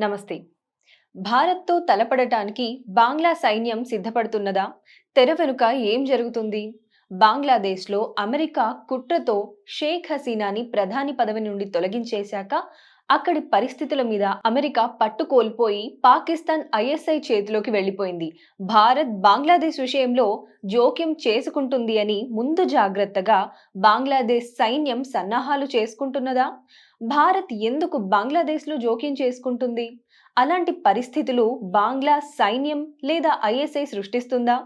నమస్తే. భారత్తో తలపడటానికి బంగ్లా సైన్యం సిద్ధపడుతున్నదా? తెర వెనుక ఏం జరుగుతుంది? బంగ్లాదేశ్లో అమెరికా కుట్రతో షేక్ హసీనాని ప్రధాని పదవి నుండి తొలగించేశాక అక్కడి పరిస్థితుల మీద అమెరికా పట్టు కోల్పోయి పాకిస్తాన్ ఐఎస్ఐ చేతిలోకి వెళ్ళిపోయింది. భారత్ బంగ్లాదేశ్ విషయంలో జోక్యం చేసుకుంటుంది అని ముందు జాగ్రత్తగా బంగ్లాదేశ్ సైన్యం సన్నాహాలు చేసుకుంటున్నదా? భారత్ ఎందుకు బంగ్లాదేశ్లో జోక్యం చేసుకుంటుంది? అలాంటి పరిస్థితులు బంగ్లా సైన్యం లేదా ఐఎస్ఐ సృష్టిస్తుందా?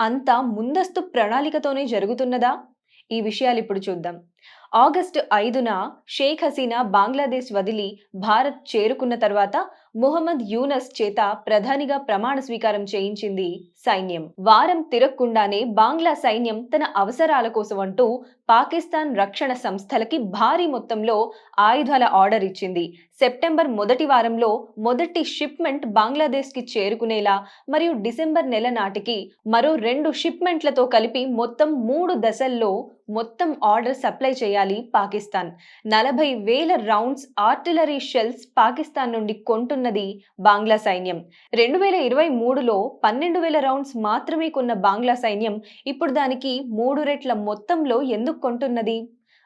అంతా ముందస్తు ప్రణాళికతోనే జరుగుతున్నదా? ఈ విషయాలు ఇప్పుడు చూద్దాం. ఆగస్టు ఐదున షేక్ హసీనా బంగ్లాదేశ్ వదిలి భారత్ చేరుకున్న తర్వాత ముహమ్మద్ యూనస్ చేత ప్రధానిగా ప్రమాణ స్వీకారం చేయించింది సైన్యం. వారం తిరగకుండానే బంగ్లా సైన్యం తన అవసరాల కోసం అంటూ పాకిస్తాన్ రక్షణ సంస్థలకి భారీ మొత్తంలో ఆయుధాల ఆర్డర్ ఇచ్చింది. సెప్టెంబర్ మొదటి వారంలో మొదటి షిప్మెంట్ బంగ్లాదేశ్కి చేరుకునేలా మరియు డిసెంబర్ నెల నాటికి మరో రెండు షిప్మెంట్లతో కలిపి మొత్తం మూడు దశల్లో మొత్తం ఆర్డర్ సప్లై చేయాలి పాకిస్తాన్. నలభై వేల రౌండ్స్ ఆర్టిలరీ షెల్స్ పాకిస్తాన్ నుండి కొంటున్నది బంగ్లా సైన్యం. రెండు వేల ఇరవై మూడులో పన్నెండు వేల రౌండ్స్ మాత్రమే కొన్న బంగ్లా సైన్యం ఇప్పుడు దానికి మూడు రెట్ల మొత్తంలో ఎందుకు కొంటున్నది?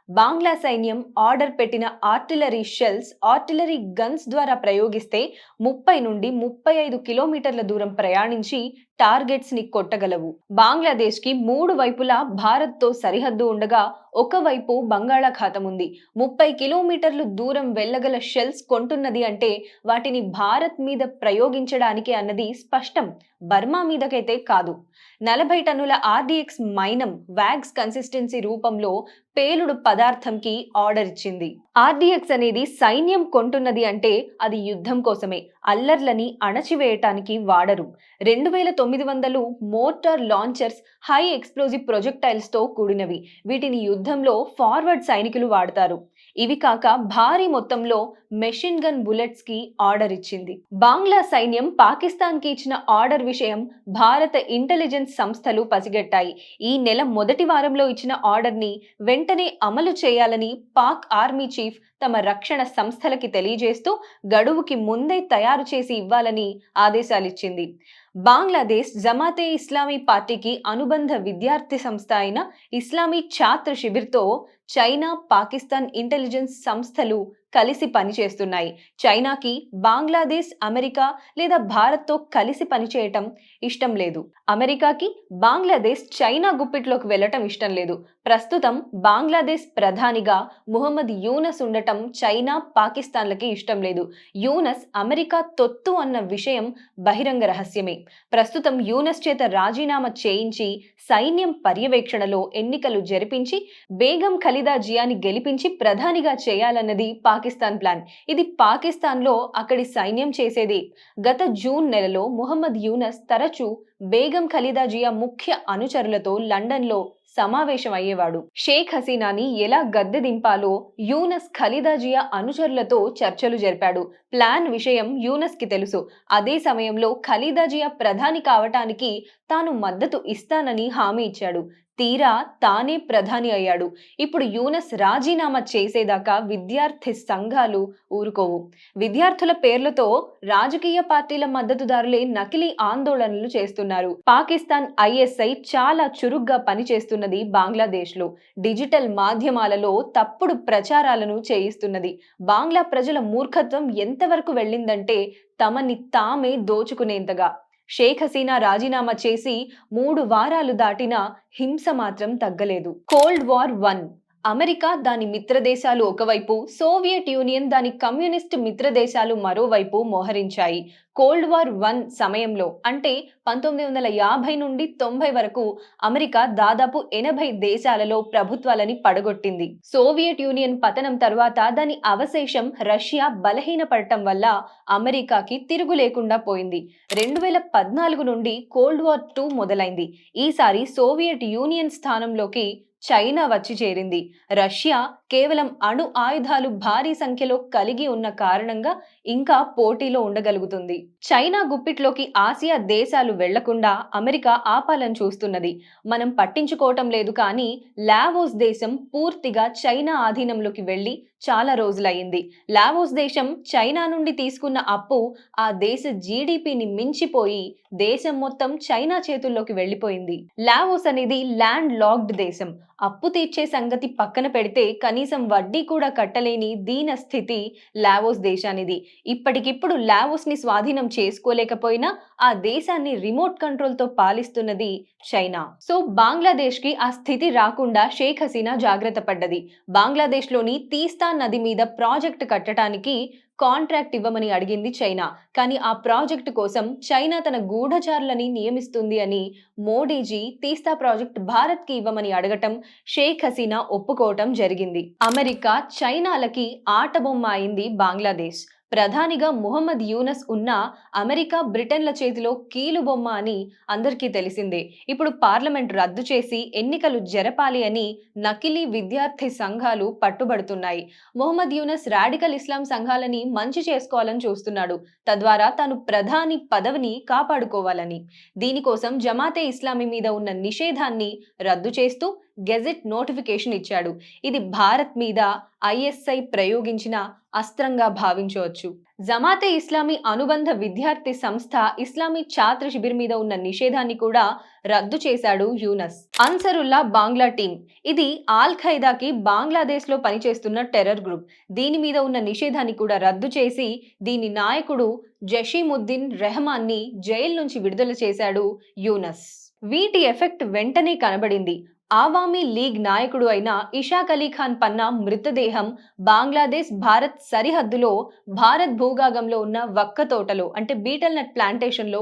బాంగ్లా సైన్యం ఆర్డర్ పెట్టిన ఆర్టిలరీ షెల్స్ ఆర్టిలరీ గన్స్ ద్వారా ప్రయోగిస్తే ముప్పై నుండి ముప్పై ఐదు కిలోమీటర్ల దూరం ప్రయాణించి టార్గెట్స్ని కొట్టగలవు. బంగ్లాదేశ్కి మూడు వైపులా భారత్తో సరిహద్దు ఉండగా ఒకవైపు బంగాళాఖాతం ఉంది. ముప్పై కిలోమీటర్లు దూరం వెళ్ళగల షెల్స్ కొంటున్నది అంటే వాటిని భారత్ మీద ప్రయోగించడానికి అన్నది స్పష్టం. బర్మా మీదకైతే కాదు. నలభై టన్నుల ఆర్డిఎక్స్ మైనం వ్యాగ్స్ కన్సిస్టెన్సీ రూపంలో పేలుడు పదార్థంకి ఆర్డర్ ఇచ్చింది. ఆర్డిఎక్స్ అనేది సైన్యం కొంటున్నది అంటే అది యుద్ధం కోసమే. అల్లర్లని అణచివేయటానికి వాడరు. రెండు వేల తొమ్మిది వందలు మోటార్ లాంచర్స్ హై ఎక్స్ప్లోజివ్ ప్రొజెక్టైల్స్తో కూడినవి. వీటిని యుద్ధంలో ఫార్వర్డ్ సైనికులు వాడతారు. ఇవి కాక భారీ మొత్తంలో మెషిన్ గన్ బుల్లెట్స్కి ఆర్డర్ ఇచ్చింది. బాంగ్లా సైన్యం పాకిస్తాన్కి ఇచ్చిన ఆర్డర్ విషయం భారత ఇంటెలిజెన్స్ సంస్థలు పసిగట్టాయి. ఈ నెల మొదటి వారంలో ఇచ్చిన ఆర్డర్ని వెంటనే అమలు చేయాలని పాక్ ఆర్మీ చీఫ్ తమ రక్షణ సంస్థలకి తెలియజేస్తూ గడువుకి ముందే తయారు చేసి ఇవ్వాలని ఆదేశాలిచ్చింది. బంగ్లాదేశ్ జమాతే ఇస్లామీ పార్టీకి అనుబంధ విద్యార్థి సంస్థ అయిన ఇస్లామీ ఛాత్ర శిబిర్తో చైనా పాకిస్తాన్ ఇంటెలిజెన్స్ సంస్థలు కలిసి పనిచేస్తున్నాయి చైనాకి బంగ్లాదేశ్ అమెరికా లేదా భారత్తో కలిసి పనిచేయటం ఇష్టం లేదు. అమెరికాకి బంగ్లాదేశ్ చైనా గుప్పిట్లోకి వెళ్ళటం ఇష్టం లేదు. ప్రస్తుతం బంగ్లాదేశ్ ప్రధానిగా ముహమ్మద్ యూనస్ ఉండటం చైనా పాకిస్తాన్లకి ఇష్టం లేదు. యూనస్ అమెరికా తొత్తు అన్న విషయం బహిరంగ రహస్యమే. ప్రస్తుతం యూనస్ చేత రాజీనామా చేయించి సైన్యం పర్యవేక్షణలో ఎన్నికలు జరిపించి బేగం ఖలీదా జియాని గెలిపించి ప్రధానిగా చేయాలన్నది పాకిస్తాన్ ప్లాన్. ఇది పాకిస్తాన్లో అక్కడి సైన్యం చేసేది. గత జూన్ నెలలో ముహమ్మద్ యూనస్ తరచూ బేగం ఖలీదా జియా ముఖ్య అనుచరులతో లండన్లో సమావేశం అయ్యేవాడు. షేక్ హసీనాని ఎలా గద్దె దింపాలో యూనస్ ఖలీదా జియా అనుచరులతో చర్చలు జరిపాడు. ప్లాన్ విషయం యూనస్కి తెలుసు. అదే సమయంలో ఖలీదా జియా ప్రధాని కావటానికి తాను మద్దతు ఇస్తానని హామీ ఇచ్చాడు. తీరా తానే ప్రధాని అయ్యాడు. ఇప్పుడు యూనస్ రాజీనామా చేసేదాకా విద్యార్థి సంఘాలు ఊరుకోవు. విద్యార్థుల పేర్లతో రాజకీయ పార్టీల మద్దతుదారులే నకిలీ ఆందోళనలు చేస్తున్నారు. పాకిస్తాన్ ఐఎస్ఐ చాలా చురుగ్గా పనిచేస్తున్నది బంగ్లాదేశ్లో. డిజిటల్ మాధ్యమాలలో తప్పుడు ప్రచారాలను చేయిస్తున్నది. బంగ్లా ప్రజల మూర్ఖత్వం ఎంతవరకు వెళ్ళిందంటే తమని తామే దోచుకునేంతగా. షేక్ హసీనా రాజీనామా చేసి మూడు వారాలు దాటినా హింస మాత్రం తగ్గలేదు. Cold war one. అమెరికా దాని మిత్రదేశాలు ఒకవైపు సోవియట్ యూనియన్ దాని కమ్యూనిస్ట్ మిత్ర దేశాలు మరోవైపు మోహరించాయి. కోల్డ్ వార్ వన్ సమయంలో అంటే పంతొమ్మిది వందల యాభై నుండి తొంభై వరకు అమెరికా దాదాపు ఎనభై దేశాలలో ప్రభుత్వాలని పడగొట్టింది. సోవియట్ యూనియన్ పతనం తర్వాత దాని అవశేషం రష్యా బలహీనపడటం వల్ల అమెరికాకి తిరుగు లేకుండా పోయింది. రెండు వేల పద్నాలుగు నుండి కోల్డ్ వార్ టూ మొదలైంది. ఈసారి సోవియట్ యూనియన్ స్థానంలోకి చైనా వచ్చి చేరింది. రష్యా కేవలం అణు ఆయుధాలు భారీ సంఖ్యలో కలిగి ఉన్న కారణంగా ఇంకా పోటీలో ఉండగలుగుతుంది. చైనా గుప్పిట్లోకి ఆసియా దేశాలు వెళ్ళకుండా అమెరికా ఆపాలని చూస్తున్నది. మనం పట్టించుకోవటం లేదు కానీ లావోస్ దేశం పూర్తిగా చైనా ఆధీనంలోకి వెళ్ళి చాలా రోజులయ్యింది. లావోస్ దేశం చైనా నుండి తీసుకున్న అప్పు ఆ దేశ జీడిపిని మించిపోయి దేశం మొత్తం చైనా చేతుల్లోకి వెళ్ళిపోయింది లావోస్ అనేది ల్యాండ్ లాక్డ్ దేశం. అప్పు తీర్చే సంగతి పక్కన పెడితే కనీసం వడ్డీ కూడా కట్టలేని దీన స్థితి లావోస్ దేశానిది. ఇప్పటికిప్పుడు లావోస్ని స్వాధీనం చేసుకోలేకపోయినా ఆ దేశాన్ని రిమోట్ కంట్రోల్తో పాలిస్తున్నది చైనా. సో బంగ్లాదేశ్కి ఆ స్థితి రాకుండా షేక్ హసీనా జాగ్రత్త పడ్డది. బంగ్లాదేశ్లోని తీస్తా నది మీద ప్రాజెక్ట్ కట్టడానికి కాంట్రాక్ట్ ఇవ్వమని అడిగింది చైనా. కానీ ఆ ప్రాజెక్టు కోసం చైనా తన గూఢచారులని నియమిస్తుంది అని మోడీజీ తీస్తా ప్రాజెక్ట్ భారత్కి ఇవ్వమని అడగటం షేక్ హసీనా ఒప్పుకోవటం జరిగింది. అమెరికా చైనాలకి ఆటబొమ్మ అయింది బంగ్లాదేశ్. ప్రధానిగా ముహమ్మద్ యూనస్ ఉన్న అమెరికా బ్రిటన్ల చేతిలో కీలుబొమ్మ అని అందరికీ తెలిసిందే. ఇప్పుడు పార్లమెంట్ రద్దు చేసి ఎన్నికలు జరపాలి అని నకిలీ విద్యార్థి సంఘాలు పట్టుబడుతున్నాయి. మొహమ్మద్ యూనస్ రాడికల్ ఇస్లాం సంఘాలని మంచి చేసుకోవాలని చూస్తున్నాడు. తద్వారా తాను ప్రధాని పదవిని కాపాడుకోవాలని. దీనికోసం జమాతే ఇస్లామీ మీద ఉన్న నిషేధాన్ని రద్దు చేస్తూ గెజెట్ నోటిఫికేషన్ ఇచ్చాడు. ఇది భారత్ మీద ఐఎస్ఐ ప్రయోగించిన అస్త్రంగా భావించవచ్చు. జమాతే ఇస్లామీ అనుబంధ విద్యార్థి సంస్థ ఇస్లామీ ఛాత్ర శిబిర్ మీద ఉన్న నిషేధాన్ని కూడా రద్దు చేశాడు యూనస్. అన్సరుల్లా బాంగ్లా టీం ఇది ఆల్ ఖైదాకి బంగ్లాదేశ్లో పనిచేస్తున్న టెర్రర్ గ్రూప్. దీని మీద ఉన్న నిషేధాన్ని కూడా రద్దు చేసి దీని నాయకుడు జషీముద్దీన్ రెహమాన్ని జైలు నుంచి విడుదల చేశాడు యూనస్. వీటి ఎఫెక్ట్ వెంటనే కనబడింది. ఆవామీ లీగ్ నాయకుడు అయిన ఇషాక్ అలీ ఖాన్ పన్నా మృతదేహం బంగ్లాదేశ్ భారత్ సరిహద్దులో భారత్ భూభాగంలో ఉన్న వక్క తోటలో అంటే బీటల్ నట్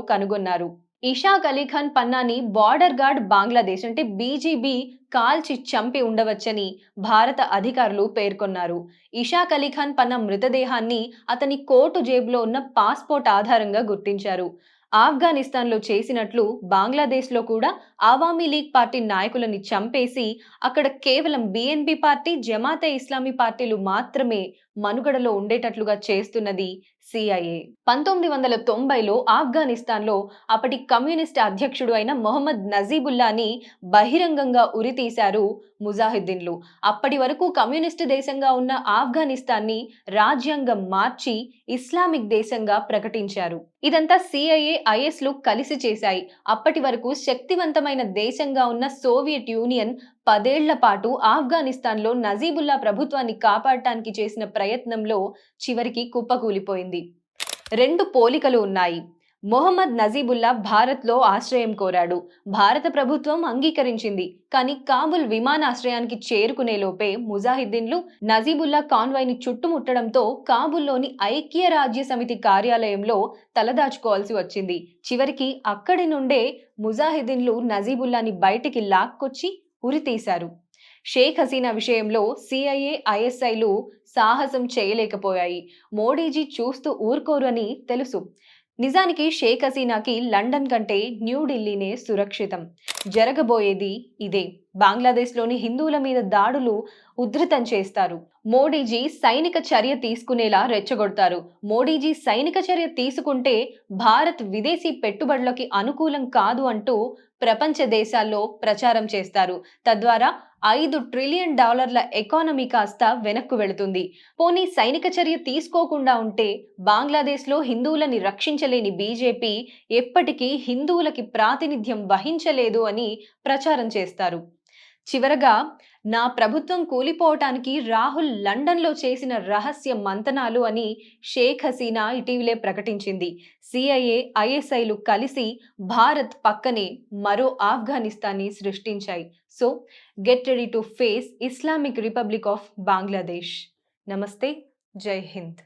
కనుగొన్నారు. ఇషాక్ అలీఖాన్ పన్నాని బార్డర్ గార్డ్ బంగ్లాదేశ్ అంటే బీజీబీ కాల్చి చంపి ఉండవచ్చని భారత అధికారులు పేర్కొన్నారు. ఇషాక్ అలీఖాన్ పన్నా మృతదేహాన్ని అతని కోటు జేబులో ఉన్న పాస్పోర్ట్ ఆధారంగా గుర్తించారు. ఆఫ్ఘనిస్తాన్లో చేసినట్లు బంగ్లాదేశ్లో కూడా ఆవామీ లీగ్ పార్టీ నాయకులని చంపేసి అక్కడ కేవలం బిఎన్పి పార్టీ జమాతే ఇస్లామీ పార్టీలు మాత్రమే మనుగడలో ఉండేటట్లుగా చేస్తున్నది సిఐఏ పంతొమ్మిది వందల తొంభైలో ఆఫ్ఘనిస్తాన్లో అప్పటి కమ్యూనిస్ట్ అధ్యక్షుడు అయిన మొహమ్మద్ నజీబుల్లాని బహిరంగంగా ఉరితీశారు ముజాహిద్దీన్లు. అప్పటి వరకు కమ్యూనిస్టు దేశంగా ఉన్న ఆఫ్ఘనిస్తాన్ని రాజ్యాంగం మార్చి ఇస్లామిక్ దేశంగా ప్రకటించారు. ఇదంతా సిఐఏ ఐఎస్లు కలిసి చేశాయి. అప్పటి వరకు శక్తివంతమైన దేశంగా ఉన్న సోవియట్ యూనియన్ పదేళ్ళ పాటు ఆఫ్ఘనిస్తాన్లో నజీబుల్లా ప్రభుత్వాన్ని కాపాడటానికి చేసిన ప్రయత్నంలో చివరికి కుప్పకూలిపోయింది. రెండు పోలికలు ఉన్నాయి. మొహమ్మద్ నజీబుల్లా భారత్లో ఆశ్రయం కోరాడు. భారత ప్రభుత్వం అంగీకరించింది. కానీ కాబుల్ విమానాశ్రయానికి చేరుకునే లోపే ముజాహిద్దీన్లు నజీబుల్లా కాన్వాయ్ని చుట్టుముట్టడంతో కాబుల్లోని ఐక్య రాజ్య సమితి కార్యాలయంలో తలదాచుకోవాల్సి వచ్చింది. చివరికి అక్కడి నుండే ముజాహిద్దీన్లు నజీబుల్లాని బయటికి లాక్కొచ్చి ఉరితీశారు. షేక్ హసీనా విషయంలో సిఐఏ ఐఎస్ఐలు సాహసం చేయలేకపోయాయి. మోడీజీ చూస్తూ ఊరుకోరు అని తెలుసు. నిజానికి షేక్ హసీనాకి లండన్ కంటే న్యూఢిల్లీనే సురక్షితం. జరగబోయేది ఇదే. బంగ్లాదేశ్లోని హిందువుల మీద దాడులు ఉధృతం చేస్తారు. మోడీజీ సైనిక చర్య తీసుకునేలా రెచ్చగొడతారు. మోడీజీ సైనిక చర్య తీసుకుంటే భారత్ విదేశీ పెట్టుబడులకి అనుకూలం కాదు అంటూ ప్రపంచ దేశాల్లో ప్రచారం చేస్తారు. తద్వారా ఐదు ట్రిలియన్ డాలర్ల ఎకానమీ కాస్త వెనక్కు వెళుతుంది. పోనీ సైనిక చర్య తీసుకోకుండా ఉంటే బంగ్లాదేశ్లో హిందువులని రక్షించలేని బీజేపీ ఎప్పటికీ హిందువులకి ప్రాతినిధ్యం వహించలేదు అని ప్రచారం చేస్తారు. చివరగా నా ప్రభుత్వం కూలిపోవటానికి రాహుల్ లండన్లో చేసిన రహస్య మంతనాలు అని షేక్ హసీనా ఇటీవలే ప్రకటించింది. సిఐఏ ఐఎస్ఐలు కలిసి భారత్ పక్కనే మరో ఆఫ్ఘనిస్తాన్ని సృష్టించాయి. So get ready to face Islamic Republic of Bangladesh. Namaste Jai Hind.